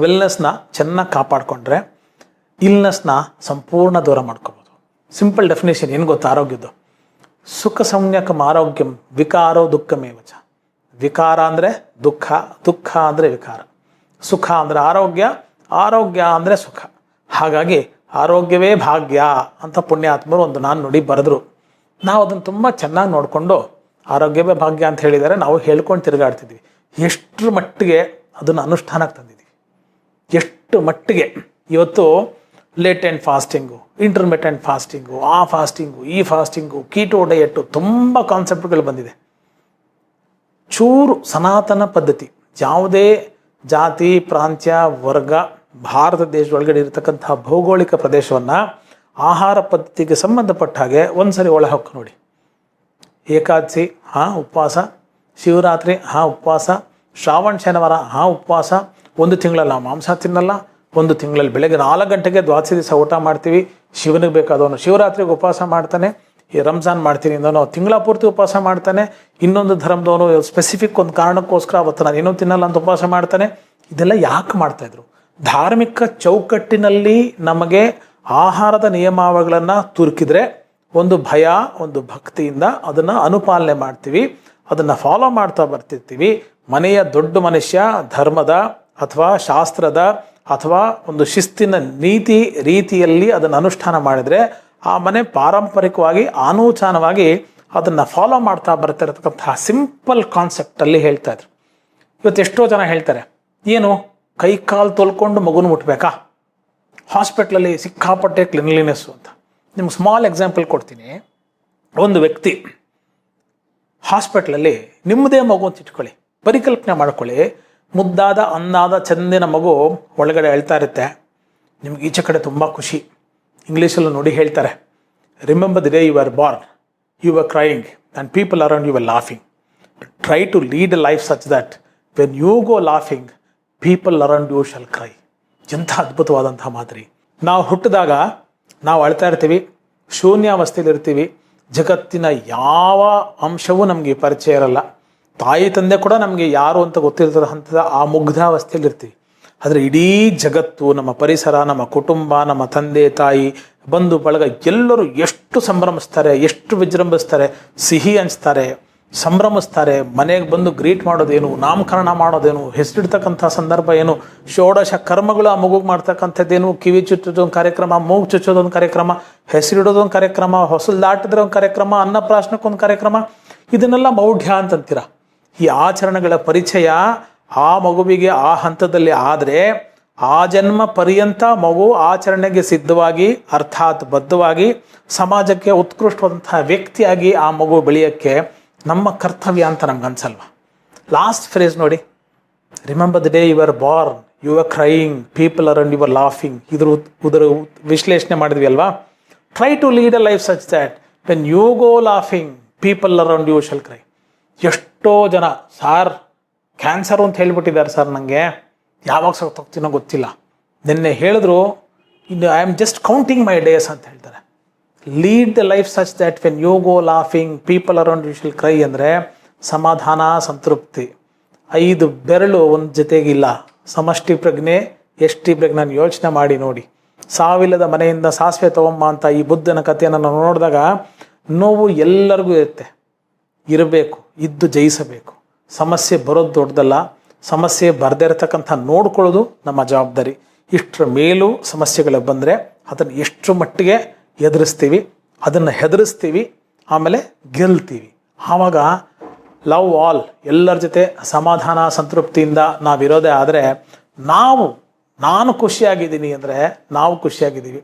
ವೆಲ್ನೆಸ್ನ ಚೆನ್ನಾಗಿ ಕಾಪಾಡಿಕೊಂಡ್ರೆ ಇಲ್ನೆಸ್ನ ಸಂಪೂರ್ಣ ದೂರ ಮಾಡ್ಕೋಬೋದು. ಸಿಂಪಲ್ ಡೆಫಿನೇಷನ್ ಏನು ಗೊತ್ತಾ? ಆರೋಗ್ಯದ್ದು. ಸುಖ ಸಂಜ್ಞಕಂ ಆರೋಗ್ಯಂ, ವಿಕಾರೋ ದುಃಖಮೇವಚ ವಿಕಾರ ಅಂದರೆ ದುಃಖ ದುಃಖ ಅಂದರೆ ವಿಕಾರ. ಸುಖ ಅಂದರೆ ಆರೋಗ್ಯ ಆರೋಗ್ಯ ಅಂದರೆ ಸುಖ. ಹಾಗಾಗಿ ಆರೋಗ್ಯವೇ ಭಾಗ್ಯ ಅಂತ ಪುಣ್ಯಾತ್ಮರು ಒಂದು ನಾನು ನುಡಿ ಬರೆದ್ರು. ನಾವು ಅದನ್ನು ತುಂಬ ಚೆನ್ನಾಗಿ ನೋಡಿಕೊಂಡು ಆರೋಗ್ಯವೇ ಭಾಗ್ಯ ಅಂತ ಹೇಳಿದರೆ ನಾವು ಹೇಳ್ಕೊಂಡು ತಿರುಗಾಡ್ತಿದ್ವಿ. ಎಷ್ಟರ ಮಟ್ಟಿಗೆ ಅದನ್ನು ಅನುಷ್ಠಾನಕ್ಕೆ ತಂದಿದ್ವಿ. ಎಷ್ಟು ಮಟ್ಟಿಗೆ ಇವತ್ತು late and fasting intermittent fasting, ಆ ಫಾಸ್ಟಿಂಗು, ಈ ಫಾಸ್ಟಿಂಗು ಕೀಟೋ ಡಯಟು ತುಂಬ ಕಾನ್ಸೆಪ್ಟ್ಗಳು ಬಂದಿದೆ. ಚೂರು ಸನಾತನ ಪದ್ಧತಿ, ಯಾವುದೇ ಜಾತಿ, ಪ್ರಾಂತ್ಯ, ವರ್ಗ, ಭಾರತ ದೇಶದೊಳಗಡೆ ಇರತಕ್ಕಂತಹ ಭೌಗೋಳಿಕ ಪ್ರದೇಶವನ್ನು ಆಹಾರ ಪದ್ಧತಿಗೆ ಸಂಬಂಧಪಟ್ಟ ಹಾಗೆ ಒಂದ್ಸರಿ ಒಳ ಹೊಕ್ಕು ನೋಡಿ. ಏಕಾದಶಿ, ಹಾಂ, ಉಪವಾಸ. ಶಿವರಾತ್ರಿ, ಹಾಂ, ಉಪವಾಸ. ಶ್ರಾವಣ ಶನಿವಾರ, ಹಾಂ, ಉಪವಾಸ. ಒಂದು ತಿಂಗಳಲ್ಲಿ ನಾವು ಮಾಂಸ ತಿನ್ನಲ್ಲ, ಒಂದು ತಿಂಗಳಲ್ಲಿ ಬೆಳಗ್ಗೆ ನಾಲ್ಕು ಗಂಟೆಗೆ ದ್ವಾದಶಿ ದಿವಸ ಊಟ ಮಾಡ್ತೀವಿ. ಶಿವನಿಗೆ ಬೇಕಾದವನು ಶಿವರಾತ್ರಿಗೆ ಉಪವಾಸ ಮಾಡ್ತಾನೆ. ರಂಜಾನ್ ಮಾಡ್ತೀನಿ ಅಂದವನು ತಿಂಗಳ ಪೂರ್ತಿ ಉಪವಾಸ ಮಾಡ್ತಾನೆ. ಇನ್ನೊಂದು ಧರ್ಮದವನು ಸ್ಪೆಸಿಫಿಕ್ ಒಂದು ಕಾರಣಕ್ಕೋಸ್ಕರ ಅವತ್ತು ನಾನು ಏನೂ ತಿನ್ನಲ್ಲ ಅಂತ ಉಪವಾಸ ಮಾಡ್ತಾನೆ. ಇದೆಲ್ಲ ಯಾಕೆ ಮಾಡ್ತಾಯಿದ್ರು ಧಾರ್ಮಿಕ ಚೌಕಟ್ಟಿನಲ್ಲಿ ನಮಗೆ ಆಹಾರದ ನಿಯಮಾವಳಿಗಳನ್ನು ತುರುಕಿದ್ರೆ ಒಂದು ಭಯ, ಒಂದು ಭಕ್ತಿಯಿಂದ ಅದನ್ನು ಅನುಪಾಲನೆ ಮಾಡ್ತೀವಿ. ಅದನ್ನು ಫಾಲೋ ಮಾಡ್ತಾ ಬರ್ತಿರ್ತೀವಿ. ಮನೆಯ ದೊಡ್ಡ ಮನುಷ್ಯ, ಧರ್ಮದ ಅಥವಾ ಶಾಸ್ತ್ರದ ಅಥವಾ ಒಂದು ಶಿಸ್ತಿನ ನೀತಿ ರೀತಿಯಲ್ಲಿ ಅದನ್ನು ಅನುಷ್ಠಾನ ಮಾಡಿದರೆ ಆ ಮನೆ ಪಾರಂಪರಿಕವಾಗಿ ಅನೂಚಾನವಾಗಿ ಅದನ್ನು ಫಾಲೋ ಮಾಡ್ತಾ ಬರ್ತಿರತಕ್ಕಂತಹ ಸಿಂಪಲ್ ಕಾನ್ಸೆಪ್ಟಲ್ಲಿ ಹೇಳ್ತಾ ಇದ್ರು. ಇವತ್ತು ಎಷ್ಟೋ ಜನ ಹೇಳ್ತಾರೆ, ಏನು ಕೈ ಕಾಲು ತೊಳ್ಕೊಂಡು ಮಗುನ ಮುಟ್ಬೇಕಾ? ಹಾಸ್ಪಿಟ್ಲಲ್ಲಿ ಸಿಕ್ಕಾಪಟ್ಟೆ ಕ್ಲಿನ್ಲಿನೆಸ್ಸು ಅಂತ. ನಿಮ್ಗೆ ಸ್ಮಾಲ್ ಎಕ್ಸಾಂಪಲ್ ಕೊಡ್ತೀನಿ. ಒಂದು ವ್ಯಕ್ತಿ ಹಾಸ್ಪಿಟ್ಲಲ್ಲಿ ನಿಮ್ಮದೇ ಮಗು ಅಂತ ಇಟ್ಕೊಳ್ಳಿ, ಪರಿಕಲ್ಪನೆ ಮಾಡ್ಕೊಳ್ಳಿ ಮುದ್ದಾದ ಅಂದಾದ ಚಂದಿನ ಮಗು ಒಳಗಡೆ ಅಳ್ತಾ ಇರುತ್ತೆ. ನಿಮ್ಗೆ ಈಚೆ ಕಡೆ ತುಂಬ ಖುಷಿ. ಇಂಗ್ಲೀಷಲ್ಲೂ ನೋಡಿ ಹೇಳ್ತಾರೆ remember the day you are born you are crying and people around you are laughing try to lead a life such that when you go laughing people around you shall cry ಎಂಥ ಅದ್ಭುತವಾದಂತಹ ಮಾದರಿ. ನಾವು ಹುಟ್ಟಿದಾಗ ನಾವು ಅಳ್ತಾ ಇರ್ತೀವಿ ಶೂನ್ಯಾವಸ್ಥೆಯಲ್ಲಿ ಇರ್ತೀವಿ ಜಗತ್ತಿನ ಯಾವ ಅಂಶವೂ ನಮಗೆ ಪರಿಚಯ ಇರಲ್ಲ. ತಾಯಿ ತಂದೆ ಕೂಡ ನಮಗೆ ಯಾರು ಅಂತ ಗೊತ್ತಿರ್ತದ ಹಂತದ ಆ ಮುಗ್ಧಾವಸ್ಥೆಯಲ್ಲಿ ಇರ್ತೀವಿ ಆದರೆ ಇಡೀ ಜಗತ್ತು, ನಮ್ಮ ಪರಿಸರ, ನಮ್ಮ ಕುಟುಂಬ, ನಮ್ಮ ತಂದೆ, ತಾಯಿ, ಬಂಧು, ಬಳಗ ಎಲ್ಲರೂ ಎಷ್ಟು ಸಂಭ್ರಮಿಸ್ತಾರೆ, ಎಷ್ಟು ವಿಜೃಂಭಿಸ್ತಾರೆ, ಸಿಹಿ ಹಂಚ್ತಾರೆ, ಸಂಭ್ರಮಿಸ್ತಾರೆ, ಮನೆಗೆ ಬಂದು ಗ್ರೀಟ್ ಮಾಡೋದೇನು, ನಾಮಕರಣ ಮಾಡೋದೇನು, ಹೆಸರಿಡ್ತಕ್ಕಂಥ ಸಂದರ್ಭ ಏನು, ಷೋಡಶ ಕರ್ಮಗಳು ಆ ಮಗುಗೆ ಮಾಡ್ತಕ್ಕಂಥದ್ದೇನು, ಕಿವಿ ಚುಚ್ಚೋದೊಂದು ಕಾರ್ಯಕ್ರಮ, ಮೂಗು ಚುಚ್ಚೋದೊಂದು ಕಾರ್ಯಕ್ರಮ, ಹೆಸರಿಡೋದೊಂದು ಕಾರ್ಯಕ್ರಮ ಹೊಸಲು ದಾಟಿದ್ರೆ ಒಂದು ಕಾರ್ಯಕ್ರಮ, ಅನ್ನಪ್ರಾಶನಕ್ಕೊಂದು ಕಾರ್ಯಕ್ರಮ, ಇದನ್ನೆಲ್ಲ ಮೌಢ್ಯ ಅಂತಂತೀರ? ಈ ಆಚರಣೆಗಳ ಪರಿಚಯ ಆ ಮಗುವಿಗೆ ಆ ಹಂತದಲ್ಲಿ ಆದರೆ ಆ ಜನ್ಮ ಪರ್ಯಂತ ಮಗು ಆಚರಣೆಗೆ ಸಿದ್ಧವಾಗಿ, ಅರ್ಥಾತ್ ಬದ್ಧವಾಗಿ, ಸಮಾಜಕ್ಕೆ ಉತ್ಕೃಷ್ಟವಾದಂತಹ ವ್ಯಕ್ತಿಯಾಗಿ ಆ ಮಗು ಬೆಳೆಯೋಕ್ಕೆ ನಮ್ಮ ಕರ್ತವ್ಯ ಅಂತ ನಮ್ಗೆ ಅನ್ಸಲ್ವಾ ಲಾಸ್ಟ್ ಫ್ರೇಸ್ ನೋಡಿ. Remember the day you are born you are crying people around you are laughing ಇದ್ರ ಇದರ ವಿಶ್ಲೇಷಣೆ ಮಾಡಿದ್ವಿ ಅಲ್ವಾ? Try to lead a life such that when you go laughing people around you shall cry ಎಷ್ಟೋ ಜನ, sir cancer ಅಂತ ಹೇಳಿಬಿಟ್ಟಿದ್ದಾರೆ sir ನನಗೆ ಯಾವಾಗ ಸತ್ತೋಗ್ತೀನೋ ಗೊತ್ತಿಲ್ಲ. ನಿನ್ನೆ ಹೇಳಿದ್ರು, ಇನ್ನು I am just counting my days ಅಂತ ಹೇಳ್ತಾರೆ. Lead the life such that when you go laughing people around you shall cry ಅಂದರೆ ಸಮಾಧಾನ, ಸಂತೃಪ್ತಿ. ಐದು ಬೆರಳು ಒಂದು ಜೊತೆಗಿಲ್ಲ. ಸಮಷ್ಟಿ ಪ್ರಜ್ಞೆ, ಎಷ್ಟಿ ಪ್ರಜ್ಞೆ ಯೋಚನೆ ಮಾಡಿ ನೋಡಿ. ಸಾವಿಲ್ಲದ ಮನೆಯಿಂದ ಸಾಸಿವೆ ತಗೊಂಬ ಅಂತ ಈ ಬುದ್ಧನ ಕಥೆಯನ್ನು ನಾವು ನೋಡಿದಾಗ ನೋವು ಎಲ್ಲರಿಗೂ ಇರುತ್ತೆ. ಇರಬೇಕು, ಇದ್ದು ಜಯಿಸಬೇಕು. ಸಮಸ್ಯೆ ಬರೋದು ದೊಡ್ಡದಲ್ಲ, ಸಮಸ್ಯೆ ಬರದೇ ಇರತಕ್ಕಂಥ ನೋಡ್ಕೊಳ್ಳೋದು ನಮ್ಮ ಜವಾಬ್ದಾರಿ. ಇಷ್ಟರ ಮೇಲೂ ಸಮಸ್ಯೆಗಳು ಬಂದರೆ ಅದನ್ನು ಎಷ್ಟು ಮಟ್ಟಿಗೆ ಎದುರಿಸ್ತೀವಿ, ಅದನ್ನು ಹೆದರಿಸ್ತೀವಿ, ಆಮೇಲೆ ಗೆಲ್ತೀವಿ. ಆವಾಗ ಲವ್ ಆಲ್ ಎಲ್ಲರ ಜೊತೆ ಸಮಾಧಾನ ಸಂತೃಪ್ತಿಯಿಂದ ನಾವಿರೋದೇ ಆದರೆ ನಾವು, ನಾನು ಖುಷಿಯಾಗಿದ್ದೀನಿ ಅಂದರೆ ನಾವು ಖುಷಿಯಾಗಿದ್ದೀವಿ.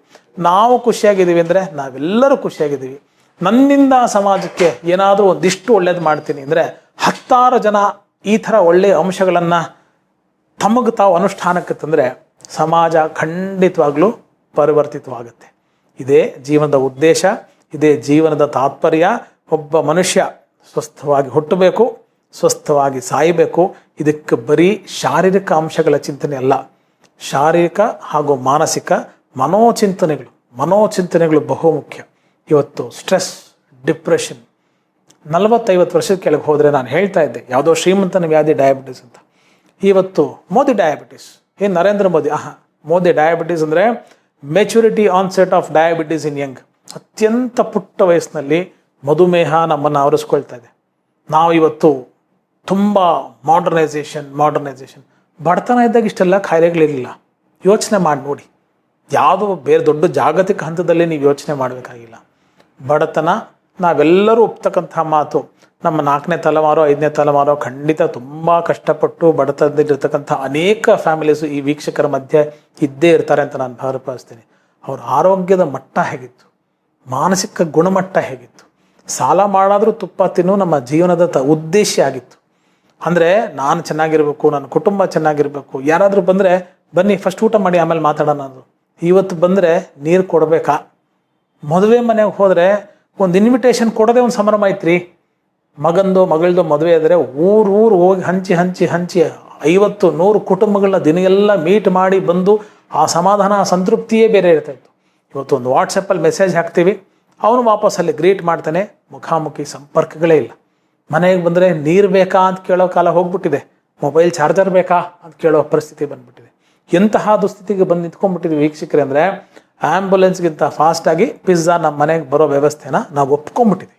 ನಾವು ಖುಷಿಯಾಗಿದ್ದೀವಿ ಅಂದರೆ ನಾವೆಲ್ಲರೂ ಖುಷಿಯಾಗಿದ್ದೀವಿ. ನನ್ನಿಂದ ಸಮಾಜಕ್ಕೆ ಏನಾದರೂ ಒಂದಿಷ್ಟು ಒಳ್ಳೇದು ಮಾಡ್ತೀನಿ ಅಂದರೆ ಹತ್ತಾರು ಜನ ಈ ಥರ ಒಳ್ಳೆಯ ಅಂಶಗಳನ್ನು ತಮಗೆ ತಾವು ಅನುಷ್ಠಾನಕ್ಕೆ ತಂದರೆ ಸಮಾಜ ಖಂಡಿತವಾಗ್ಲೂ ಪರಿವರ್ತಿತವಾಗುತ್ತೆ. ಇದೇ ಜೀವನದ ಉದ್ದೇಶ, ಇದೇ ಜೀವನದ ತಾತ್ಪರ್ಯ. ಒಬ್ಬ ಮನುಷ್ಯ ಸ್ವಸ್ಥವಾಗಿ ಹುಟ್ಟಬೇಕು, ಸ್ವಸ್ಥವಾಗಿ ಸಾಯಬೇಕು. ಇದಕ್ಕೆ ಬರೀ ಶಾರೀರಿಕ ಅಂಶಗಳ ಚಿಂತನೆ ಅಲ್ಲ, ಶಾರೀರಿಕ ಹಾಗೂ ಮಾನಸಿಕ ಮನೋಚಿಂತನೆಗಳು ಮನೋಚಿಂತನೆಗಳು ಬಹುಮುಖ್ಯ. ಇವತ್ತು ಸ್ಟ್ರೆಸ್, ಡಿಪ್ರೆಷನ್. ನಲವತ್ತೈವತ್ತು ವರ್ಷದ ಕೆಳಗೆ ಹೋದರೆ ನಾನು ಹೇಳ್ತಾ ಇದ್ದೆ, ಯಾವುದೋ ಶ್ರೀಮಂತನ ವ್ಯಾಧಿ ಡಯಾಬಿಟಿಸ್ ಅಂತ. ಇವತ್ತು ಮೋದಿ ಡಯಾಬಿಟಿಸ್ ಏನು ನರೇಂದ್ರ ಮೋದಿ, ಆಹಾ, ಮೋದಿ ಡಯಾಬಿಟಿಸ್ ಅಂದರೆ maturity onset of diabetes in young ಅತ್ಯಂತ ಪುಟ್ಟ ವಯಸ್ಸಿನಲ್ಲಿ ಮಧುಮೇಹ ನಮ್ಮನ್ನು ಆವರಿಸ್ಕೊಳ್ತಾ ಇದೆ. ನಾವು ಇವತ್ತು ತುಂಬ ಮಾಡರ್ನೈಸೇಷನ್ ಮಾಡರ್ನೈಸೇಷನ್ ಬಡತನ ಇದ್ದಾಗ ಇಷ್ಟೆಲ್ಲ ಕಾಯಿಲೆಗಳಿರಲಿಲ್ಲ ಯೋಚನೆ ಮಾಡಿ ನೋಡಿ. ಯಾವುದೋ ಬೇರೆ ದೊಡ್ಡ ಜಾಗತಿಕ ಹಂತದಲ್ಲಿ ನೀವು ಯೋಚನೆ ಮಾಡಬೇಕಾಗಿಲ್ಲ. ಬಡತನ, ನಾವೆಲ್ಲರೂ ಒಪ್ತಕ್ಕಂಥ ಮಾತು. ನಮ್ಮ ನಾಲ್ಕನೇ ತಲೆಮಾರೋ, ಐದನೇ ತಲೆಮಾರೋ ಖಂಡಿತ ತುಂಬ ಕಷ್ಟಪಟ್ಟು ಬಡತನದಲ್ಲಿರ್ತಕ್ಕಂಥ ಅನೇಕ ಫ್ಯಾಮಿಲೀಸು ಈ ವೀಕ್ಷಕರ ಮಧ್ಯೆ ಇದ್ದೇ ಇರ್ತಾರೆ ಅಂತ ನಾನು ಭಾವಿಸ್ತೀನಿ ಅವ್ರ ಆರೋಗ್ಯದ ಮಟ್ಟ ಹೇಗಿತ್ತು? ಮಾನಸಿಕ ಗುಣಮಟ್ಟ ಹೇಗಿತ್ತು? ಸಾಲ ಮಾಡಾದರೂ ತುಪ್ಪ ತಿನ್ನು, ನಮ್ಮ ಜೀವನದ ತ ಉದ್ದೇಶ ಆಗಿತ್ತು. ಅಂದರೆ ನಾನು ಚೆನ್ನಾಗಿರಬೇಕು, ನನ್ನ ಕುಟುಂಬ ಚೆನ್ನಾಗಿರಬೇಕು. ಯಾರಾದರೂ ಬಂದರೆ ಬನ್ನಿ ಫಸ್ಟ್ ಊಟ ಮಾಡಿ, ಆಮೇಲೆ ಮಾತಾಡೋಣ ಅದು ಇವತ್ತು ಬಂದರೆ ನೀರು ಕೊಡಬೇಕಾ? ಮದುವೆ ಮನೆಗೆ ಹೋದರೆ ಒಂದು ಇನ್ವಿಟೇಷನ್ ಕೊಡೋದೇ ಒಂದು ಸಂಭ್ರಮ ಐತ್ರಿ ಮಗಂದು ಮಗಳದು ಮದುವೆ ಆದರೆ ಊರು ಊರು ಹೋಗಿ ಹಂಚಿ ಹಂಚಿ ಹಂಚಿ ಐವತ್ತು, ನೂರು ಕುಟುಂಬಗಳನ್ನ ದಿನಗೆಲ್ಲ ಮೀಟ್ ಮಾಡಿ ಬಂದು ಆ ಸಮಾಧಾನ, ಆ ಸಂತೃಪ್ತಿಯೇ ಬೇರೆ ಇರ್ತಾ ಇತ್ತು. ಇವತ್ತು ಒಂದು ವಾಟ್ಸಪ್ಪಲ್ಲಿ ಮೆಸೇಜ್ ಹಾಕ್ತೀವಿ. ಅವನು ವಾಪಸ್ ಅಲ್ಲಿ ಗ್ರೀಟ್ ಮಾಡ್ತಾನೆ. ಮುಖಾಮುಖಿ ಸಂಪರ್ಕಗಳೇ ಇಲ್ಲ. ಮನೆಗೆ ಬಂದರೆ ನೀರು ಬೇಕಾ ಅಂತ ಕೇಳೋ ಕಾಲ ಹೋಗ್ಬಿಟ್ಟಿದೆ. ಮೊಬೈಲ್ ಚಾರ್ಜರ್ ಬೇಕಾ ಅಂತ ಕೇಳೋ ಪರಿಸ್ಥಿತಿ ಬಂದ್ಬಿಟ್ಟಿದೆ. ಎಂತಹ ದುಸ್ಥಿತಿಗೆ ಬಂದು ನಿಂತ್ಕೊಂಡ್ಬಿಟ್ಟಿದ್ವಿ ವೀಕ್ಷಕರೇ ಅಂದರೆ ಆ್ಯಂಬುಲೆನ್ಸ್ಗಿಂತ ಫಾಸ್ಟಾಗಿ ಪಿಜ್ಜಾ ನಮ್ಮ ಮನೆಗೆ ಬರೋ ವ್ಯವಸ್ಥೆನ ನಾವು ಒಪ್ಕೊಂಡ್ಬಿಟ್ಟಿದ್ವಿ.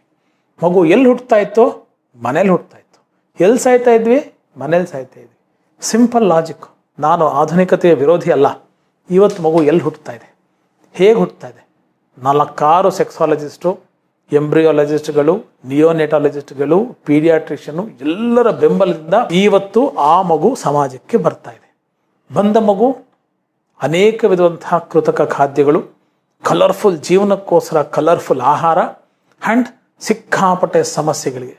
ಮಗು ಎಲ್ಲಿ ಹುಟ್ಟುತ್ತಾ ಇತ್ತು? ಮನೇಲಿ ಹುಟ್ಟುತ್ತಾ ಇತ್ತು. ಎಲ್ಲಿ ಸಾಯ್ತಾ ಇದ್ವಿ? ಮನೇಲಿ ಸಾಯ್ತಾ ಇದ್ವಿ. ಸಿಂಪಲ್ ಲಾಜಿಕ್ ನಾನು ಆಧುನಿಕತೆಯ ವಿರೋಧಿ ಅಲ್ಲ. ಇವತ್ತು ಮಗು ಎಲ್ಲಿ ಹುಟ್ಟುತ್ತಾ ಇದೆ? ಹೇಗೆ ಹುಟ್ಟುತ್ತಾ ಇದೆ? ನಾಲ್ಕಾರು ಸೆಕ್ಸಾಲಜಿಸ್ಟು ಎಂಬ್ರಿಯೋಲಜಿಸ್ಟ್ಗಳು ನಿಯೋನೆಟಾಲಜಿಸ್ಟ್ಗಳು ಪೀಡಿಯಾಟ್ರಿಷಿಯನು ಎಲ್ಲರ ಬೆಂಬಲದಿಂದ ಇವತ್ತು ಆ ಮಗು ಸಮಾಜಕ್ಕೆ ಬರ್ತಾ ಇದೆ. ಬಂದ ಮಗು ಅನೇಕ ವಿಧವಂತಹ ಕೃತಕ ಖಾದ್ಯಗಳು ಕಲರ್ಫುಲ್ ಜೀವನಕ್ಕೋಸ್ಕರ ಕಲರ್ಫುಲ್ ಆಹಾರ ಆ್ಯಂಡ್ ಸಿಕ್ಕಾಪಟ್ಟೆ ಸಮಸ್ಯೆಗಳಿಗೆ.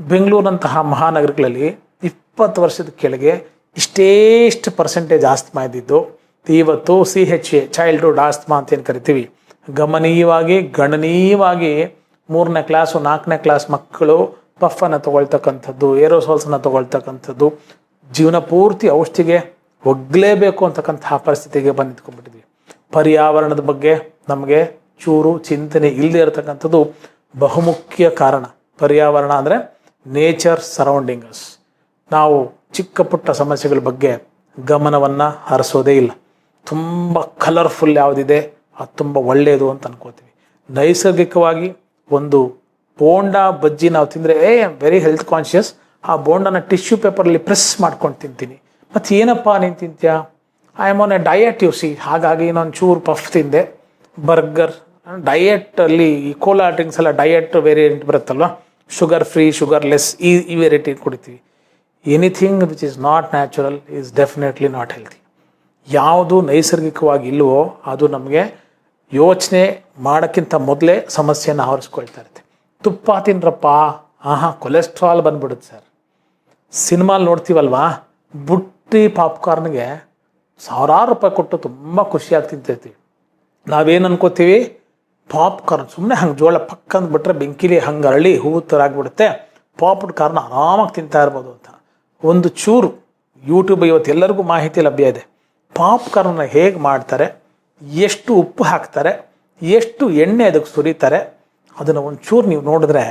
ಬೆಂಗಳೂರಿನಂತಹ ಮಹಾನಗರಗಳಲ್ಲಿ ಇಪ್ಪತ್ತು ವರ್ಷದ ಕೆಳಗೆ ಇಷ್ಟೇಷ್ಟು ಪರ್ಸೆಂಟೇಜ್ ಆಸ್ತಮಾ ಇದ್ದಿದ್ದು, ಇವತ್ತು C H A childhood asthma ಅಂತ ಏನು ಕರಿತೀವಿ? ಗಮನೀಯವಾಗಿ, ಗಣನೀಯವಾಗಿ ಮೂರನೇ ಕ್ಲಾಸು ನಾಲ್ಕನೇ ಕ್ಲಾಸ್ ಮಕ್ಕಳು ಪಫನ್ನು ತಗೊಳ್ತಕ್ಕಂಥದ್ದು ಏರೋಸಾಲ್ಸನ್ನು ತಗೊಳ್ತಕ್ಕಂಥದ್ದು, ಜೀವನ ಪೂರ್ತಿ ಔಷಧಿಗೆ ಒಗ್ಲೇಬೇಕು ಅಂತಕ್ಕಂತಹ ಪರಿಸ್ಥಿತಿಗೆ ಬಂದು ನಿಂತ್ಕೊಂಡ್ಬಿಟ್ಟಿದ್ವಿ. ಪರ್ಯಾವರಣದ ಬಗ್ಗೆ ನಮಗೆ ಚೂರು ಚಿಂತನೆ ಇಲ್ಲದೆ ಇರತಕ್ಕಂಥದ್ದು ಬಹುಮುಖ್ಯ ಕಾರಣ. ಪರ್ಯಾವರಣ ಅಂದರೆ ನೇಚರ್ ಸರೌಂಡಿಂಗಸ್ ನಾವು ಚಿಕ್ಕ ಪುಟ್ಟ ಸಮಸ್ಯೆಗಳ ಬಗ್ಗೆ ಗಮನವನ್ನು ಹರಿಸೋದೇ ಇಲ್ಲ. ತುಂಬ ಕಲರ್ಫುಲ್ ಯಾವುದಿದೆ, ಅದು ತುಂಬ ಒಳ್ಳೆಯದು ಅಂತ ಅನ್ಕೋತೀವಿ. ನೈಸರ್ಗಿಕವಾಗಿ ಒಂದು ಬೋಂಡ ಬಜ್ಜಿ ನಾವು ತಿಂದರೆ, ಏ ವೆರಿ ಹೆಲ್ತ್ ಕಾನ್ಷಿಯಸ್ ಆ ಬೋಂಡನ ಟಿಶ್ಯೂ ಪೇಪರಲ್ಲಿ ಪ್ರೆಸ್ ಮಾಡ್ಕೊಂಡು ತಿಂತೀನಿ. ಮತ್ತು ಏನಪ್ಪ ನೀನು ತಿಂತ್ಯಾ? I am on a diet you see ಹಾಗಾಗಿ ನಾನು ಚೂರು ಪಫ್ ತಿಂದೆ. ಬರ್ಗರ್ ಡಯೆಟಲ್ಲಿ ಈ ಕೋಲಾ ಡ್ರಿಂಕ್ಸ್ ಎಲ್ಲ ಡಯಟ್ ವೇರಿಯಂಟ್ ಬರುತ್ತಲ್ವ? ಶುಗರ್ ಫ್ರೀ ಶುಗರ್ ಲೆಸ್ ಈ ಈ ವೆರೈಟಿ ಕುಡಿತೀವಿ. Anything which is not natural is definitely not healthy ಯಾವುದು ನೈಸರ್ಗಿಕವಾಗಿ ಇಲ್ವೋ ಅದು ನಮಗೆ ಯೋಚನೆ ಮಾಡೋಕ್ಕಿಂತ ಮೊದಲೇ ಸಮಸ್ಯೆಯನ್ನು ಆವರಿಸ್ಕೊಳ್ತಾ ಇರುತ್ತೆ. ತುಪ್ಪ ತಿನ್ರಪ್ಪ ಆಹಾ ಕೊಲೆಸ್ಟ್ರಾಲ್ ಬಂದ್ಬಿಡುತ್ತೆ ಸರ್ ಸಿನಿಮಾಲ್ ನೋಡ್ತೀವಲ್ವಾ? ಬುಟ್ಟಿ ಪಾಪ್ಕಾರ್ನ್ಗೆ ಸಾವಿರಾರು ರೂಪಾಯಿ ಕೊಟ್ಟು ತುಂಬ ಖುಷಿಯಾಗಿ ತಿಂತೈತಿ. ನಾವೇನು ಅನ್ಕೋತೀವಿ? ಪಾಪ್ಕಾರ್ನ್ ಸುಮ್ಮನೆ ಹಂಗೆ ಜೋಳ ಪಕ್ಕ ಅಂದ್ಬಿಟ್ರೆ ಬೆಂಕಿಲಿ ಹಂಗೆ ಅರಳಿ ಹೂವು ಥರ ಆಗಿಬಿಡುತ್ತೆ. ಪಾಪ್ಡ್ ಕಾರ್ನ್ ಆರಾಮಾಗಿ ತಿಂತಾ ಇರ್ಬೋದು ಅಂತ. ಒಂದು ಚೂರು ಯೂಟ್ಯೂಬ್ ಇವತ್ತು ಎಲ್ಲರಿಗೂ ಮಾಹಿತಿ ಲಭ್ಯ ಇದೆ. ಪಾಪ್ಕಾರ್ನ ಹೇಗೆ ಮಾಡ್ತಾರೆ? ಎಷ್ಟು ಉಪ್ಪು ಹಾಕ್ತಾರೆ? ಎಷ್ಟು ಎಣ್ಣೆ ಅದಕ್ಕೆ ಸುರಿತಾರೆ? ಅದನ್ನು ಒಂದು ಚೂರು ನೀವು ನೋಡಿದ್ರೆ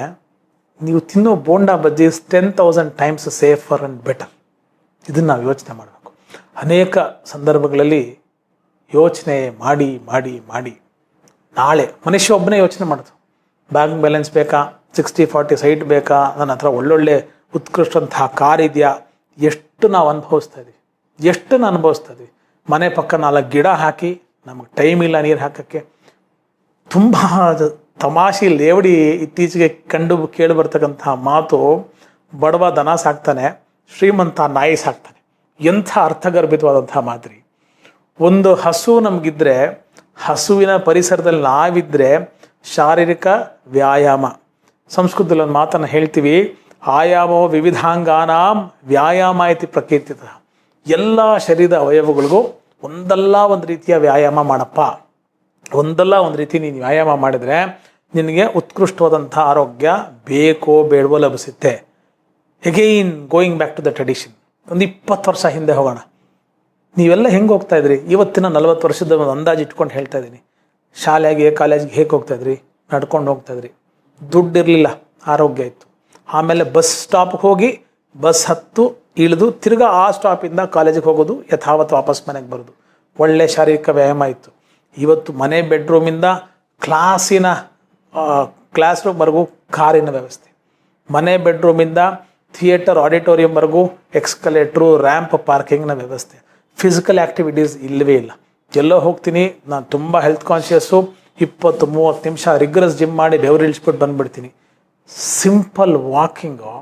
ನೀವು ತಿನ್ನೋ bonda bajji ten thousand times safer and better ಇದನ್ನು ನಾವು ಯೋಚನೆ ಮಾಡಬೇಕು. ಅನೇಕ ಸಂದರ್ಭಗಳಲ್ಲಿ ಯೋಚನೆ ಮಾಡಿ ಮಾಡಿ ಮಾಡಿ. ನಾಳೆ ಮನುಷ್ಯ ಒಬ್ಬನೇ ಯೋಚನೆ ಮಾಡೋದು ಬ್ಯಾಂಕ್ ಬ್ಯಾಲೆನ್ಸ್ ಬೇಕಾ? ಸಿಕ್ಸ್ಟಿ, ಫಾರ್ಟಿ ಸೈಟ್ ಬೇಕಾ? ನನ್ನ ಹತ್ರ ಒಳ್ಳೊಳ್ಳೆ ಉತ್ಕೃಷ್ಟಂತಹ ಕಾರ್ ಇದೆಯಾ? ಎಷ್ಟು ನಾವು ಅನುಭವಿಸ್ತಾ ಇದ್ದೀವಿ? ಎಷ್ಟನ್ನು ಅನುಭವಿಸ್ತಾ ಇದ್ದೀವಿ? ಮನೆ ಪಕ್ಕ ನಾಲ್ಕು ಗಿಡ ಹಾಕಿ, ನಮಗೆ ಟೈಮ್ ಇಲ್ಲ ನೀರು ಹಾಕೋಕ್ಕೆ. ತುಂಬ ತಮಾಷೆ ಲೇವಡಿ ಇತ್ತೀಚೆಗೆ ಕಂಡು ಕೇಳಿ ಬರ್ತಕ್ಕಂತಹ ಮಾತು ಬಡವ ದನ ಸಾಕ್ತಾನೆ. ಶ್ರೀಮಂತ ನಾಯಿ ಸಾಕ್ತಾನೆ. ಎಂಥ ಅರ್ಥಗರ್ಭಿತವಾದಂಥ ಮಾದರಿ. ಒಂದು ಹಸು ನಮಗಿದ್ರೆ, ಹಸುವಿನ ಪರಿಸರದಲ್ಲಿ ನಾವಿದ್ರೆ ಶಾರೀರಿಕ ವ್ಯಾಯಾಮ. ಸಂಸ್ಕೃತದಲ್ಲಿ ಒಂದು ಮಾತನ್ನು ಹೇಳ್ತೀವಿ, ಆಯಾಮೋ ವಿವಿಧಾಂಗಾನಾಂ ವ್ಯಾಯಾಮ ಇತಿ ಪ್ರಕೀರ್ತಿತ. ಎಲ್ಲ ಶರೀರದ ಅವಯವಗಳಿಗೂ ಒಂದಲ್ಲ ಒಂದು ರೀತಿಯ ವ್ಯಾಯಾಮ ಮಾಡಪ್ಪ. ಒಂದಲ್ಲ ಒಂದು ರೀತಿ ನೀನು ವ್ಯಾಯಾಮ ಮಾಡಿದರೆ ನಿನಗೆ ಉತ್ಕೃಷ್ಟವಾದಂಥ ಆರೋಗ್ಯ ಬೇಕೋ ಬೇಡವೋ ಲಭಿಸುತ್ತೆ. Again going back to the tradition ಒಂದು ಇಪ್ಪತ್ತು ವರ್ಷ ಹಿಂದೆ ಹೋಗೋಣ. ನೀವೆಲ್ಲ ಹೆಂಗೆ ಹೋಗ್ತಾ ಇದ್ರಿ? ಇವತ್ತಿನ ನಲವತ್ತು ವರ್ಷದ ಒಂದು ಅಂದಾಜು ಇಟ್ಕೊಂಡು ಹೇಳ್ತಾ ಇದ್ದೀನಿ. ಶಾಲೆಗೆ, ಕಾಲೇಜಿಗೆ ಹೇಗೆ ಹೋಗ್ತಾ ಇದ್ರಿ? ನಡ್ಕೊಂಡು ಹೋಗ್ತಾ ಇದ್ರಿ. ದುಡ್ಡು ಇರಲಿಲ್ಲ, ಆರೋಗ್ಯ ಇತ್ತು. ಆಮೇಲೆ ಬಸ್ ಸ್ಟಾಪ್ಗೆ ಹೋಗಿ ಬಸ್ ಹತ್ತು ಇಳಿದು ತಿರ್ಗಾ ಆ ಸ್ಟಾಪಿಂದ ಕಾಲೇಜಿಗೆ ಹೋಗೋದು ಯಥಾವತ್ತು ವಾಪಸ್ ಮನೆಗೆ ಬರೋದು. ಒಳ್ಳೆ ಶಾರೀರಿಕ ವ್ಯಾಯಾಮ ಇತ್ತು. ಇವತ್ತು ಮನೆ ಬೆಡ್ರೂಮಿಂದ ಕ್ಲಾಸಿನ ಕ್ಲಾಸ್ ರೂಮ್ವರೆಗೂ ಕಾರಿನ ವ್ಯವಸ್ಥೆ. ಮನೆ ಬೆಡ್ರೂಮಿಂದ ಥಿಯೇಟರ್ ಆಡಿಟೋರಿಯಂವರೆಗೂ ಎಕ್ಸ್ಕಲೇಟ್ರು, ರ್ಯಾಂಪ್, ಪಾರ್ಕಿಂಗ್ನ ವ್ಯವಸ್ಥೆ. ಫಿಸಿಕಲ್ ಆ್ಯಕ್ಟಿವಿಟೀಸ್ ಇಲ್ಲವೇ ಇಲ್ಲ. ಎಲ್ಲೋ ಹೋಗ್ತೀನಿ, ನಾನು ತುಂಬ ಹೆಲ್ತ್ ಕಾನ್ಷಿಯಸ್ಸು ಇಪ್ಪತ್ತು ಮೂವತ್ತು ನಿಮಿಷ ರಿಗ್ರಸ್ ಜಿಮ್ ಮಾಡಿ ಬೆವರು ಇಳಿಸ್ಬಿಟ್ಟು ಬಂದುಬಿಡ್ತೀನಿ. ಸಿಂಪಲ್ ವಾಕಿಂಗು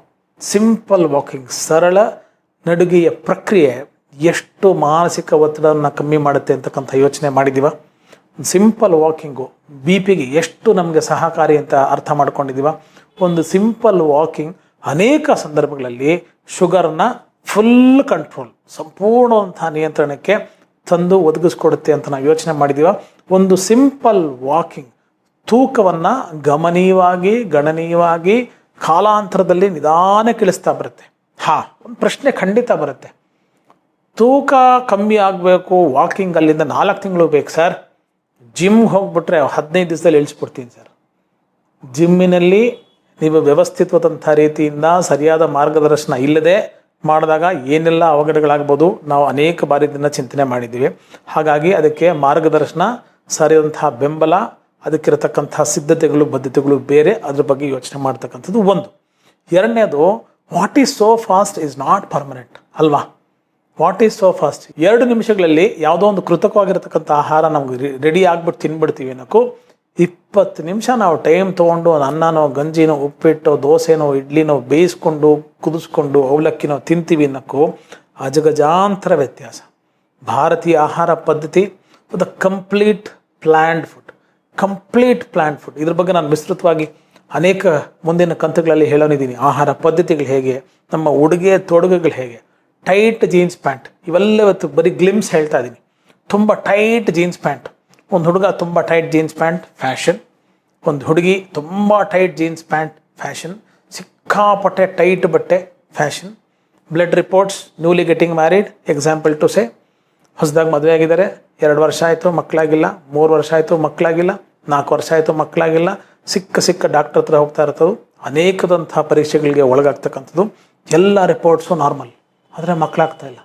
ಸಿಂಪಲ್ ವಾಕಿಂಗ್ ಸರಳ ನಡುಗೆಯ ಪ್ರಕ್ರಿಯೆ ಎಷ್ಟು ಮಾನಸಿಕ ಒತ್ತಡವನ್ನು ಕಮ್ಮಿ ಮಾಡುತ್ತೆ ಅಂತಕ್ಕಂಥ ಯೋಚನೆ ಮಾಡಿದ್ದೀವ? ಸಿಂಪಲ್ ವಾಕಿಂಗು ಬಿ ಪಿಗೆ ಎಷ್ಟು ನಮಗೆ ಸಹಕಾರಿ ಅಂತ ಅರ್ಥ ಮಾಡ್ಕೊಂಡಿದ್ದೀವ? ಒಂದು ಸಿಂಪಲ್ ವಾಕಿಂಗ್ ಅನೇಕ ಸಂದರ್ಭಗಳಲ್ಲಿ ಶುಗರ್ನ ಫುಲ್ ಕಂಟ್ರೋಲ್, ಸಂಪೂರ್ಣವಂತಹ ನಿಯಂತ್ರಣಕ್ಕೆ ತಂದು ಒದಗಿಸ್ಕೊಡುತ್ತೆ ಅಂತ ನಾವು ಯೋಚನೆ ಮಾಡಿದ್ದೀವ ಒಂದು ಸಿಂಪಲ್ ವಾಕಿಂಗ್, ತೂಕವನ್ನು ಗಮನೀಯವಾಗಿ, ಗಣನೀಯವಾಗಿ ಕಾಲಾಂತರದಲ್ಲಿ ನಿಧಾನ ಇಳಿಸ್ತಾ ಬರುತ್ತೆ. ಹಾಂ, ಒಂದು ಪ್ರಶ್ನೆ ಖಂಡಿತ ಬರುತ್ತೆ. ತೂಕ ಕಮ್ಮಿ ಆಗಬೇಕು, ವಾಕಿಂಗ್ ಅಲ್ಲಿಂದ ನಾಲ್ಕು ತಿಂಗಳು ಬೇಕು ಸರ್. ಜಿಮ್ ಹೋಗ್ಬಿಟ್ರೆ ಹದಿನೈದು ದಿವಸದಲ್ಲಿ ಇಳಿಸ್ಬಿಡ್ತೀನಿ ಸರ್. ಜಿಮ್ಮಿನಲ್ಲಿ ನೀವು ವ್ಯವಸ್ಥಿತವಾದಂಥ ರೀತಿಯಿಂದ ಸರಿಯಾದ ಮಾರ್ಗದರ್ಶನ ಇಲ್ಲದೆ ಮಾಡಿದಾಗ ಏನೆಲ್ಲ ಅವಘಡಗಳಾಗ್ಬೋದು ನಾವು ಅನೇಕ ಬಾರಿ ಇದನ್ನು ಚಿಂತನೆ ಮಾಡಿದ್ದೀವಿ. ಹಾಗಾಗಿ ಅದಕ್ಕೆ ಮಾರ್ಗದರ್ಶನ, ಸರಿಯಾದಂತಹ ಬೆಂಬಲ, ಅದಕ್ಕಿರತಕ್ಕಂಥ ಸಿದ್ಧತೆಗಳು, ಬದ್ಧತೆಗಳು ಬೇರೆ, ಅದ್ರ ಬಗ್ಗೆ ಯೋಚನೆ ಮಾಡ್ತಕ್ಕಂಥದ್ದು ಒಂದು. ಎರಡನೇದು what is so fast is not permanent ಅಲ್ವಾ? ವಾಟ್ ಈಸ್ ಸೋ ಫಾಸ್ಟ್ ಎರಡು ನಿಮಿಷಗಳಲ್ಲಿ ಯಾವುದೋ ಒಂದು ಕೃತಕವಾಗಿರತಕ್ಕಂಥ ಆಹಾರ ನಮ್ಗೆ ರೆಡಿ ಆಗ್ಬಿಟ್ಟು ತಿನ್ಬಿಡ್ತೀವಿ ಅನ್ನೋಕ್ಕೂ ಇಪ್ಪತ್ತು ನಿಮಿಷ ನಾವು ಟೈಮ್ ತೊಗೊಂಡು ಅನ್ನನೋ, ಗಂಜಿನೋ, ಉಪ್ಪಿಟ್ಟೋ, ದೋಸೆನೋ, ಇಡ್ಲಿನೋ ಬೇಯಿಸ್ಕೊಂಡು, ಕುದಿಸ್ಕೊಂಡು, ಅವಲಕ್ಕಿನೋ ತಿಂತೀವಿ ಅನ್ನೋಕ್ಕೂ ಅಜಗಜಾಂತರ ವ್ಯತ್ಯಾಸ. ಭಾರತೀಯ ಆಹಾರ ಪದ್ಧತಿ the complete plant food complete plant food ಇದ್ರ ಬಗ್ಗೆ ನಾನು ವಿಸ್ತೃತವಾಗಿ ಅನೇಕ ಮುಂದಿನ ಕಂತುಗಳಲ್ಲಿ ಹೇಳೋನಿದ್ದೀನಿ. ಆಹಾರ ಪದ್ಧತಿಗಳು ಹೇಗೆ, ನಮ್ಮ ಉಡುಗೆ ತೊಡುಗೆಗಳು ಹೇಗೆ. ಟೈಟ್ ಜೀನ್ಸ್ ಪ್ಯಾಂಟ್ ಇವೆಲ್ಲ ಇವತ್ತು ಬರೀ ಗ್ಲಿಮ್ಸ್ ಹೇಳ್ತಾ ಇದ್ದೀನಿ ತುಂಬ ಟೈಟ್ ಜೀನ್ಸ್ ಪ್ಯಾಂಟ್ ಒಂದು ಹುಡುಗ ತುಂಬ ಟೈಟ್ ಜೀನ್ಸ್ ಪ್ಯಾಂಟ್ ಫ್ಯಾಷನ್ ಒಂದು ಹುಡುಗಿ ತುಂಬ ಟೈಟ್ ಜೀನ್ಸ್ ಪ್ಯಾಂಟ್ ಫ್ಯಾಷನ್ ಸಿಕ್ಕಾಪಟ್ಟೆ ಟೈಟ್ ಬಟ್ಟೆ fashion blood reports newly getting married example to say ಹೊಸದಾಗಿ ಮದುವೆ ಆಗಿದ್ದಾರೆ. ಎರಡು ವರ್ಷ ಆಯಿತು ಮಕ್ಕಳಾಗಿಲ್ಲ ಮೂರು ವರ್ಷ ಆಯಿತು ಮಕ್ಕಳಾಗಿಲ್ಲ ನಾಲ್ಕು ವರ್ಷ ಆಯಿತು ಮಕ್ಕಳಾಗಿಲ್ಲ ಸಿಕ್ಕ ಸಿಕ್ಕ ಡಾಕ್ಟರ್ ಹತ್ರ ಹೋಗ್ತಾ ಇರ್ತದ್ದು ಅನೇಕದಂತಹ ಪರೀಕ್ಷೆಗಳಿಗೆ ಒಳಗಾಗ್ತಕ್ಕಂಥದ್ದು. ಎಲ್ಲ ರಿಪೋರ್ಟ್ಸು ನಾರ್ಮಲ್ ಆದರೆ ಮಕ್ಕಳಾಗ್ತಾ ಇಲ್ಲ.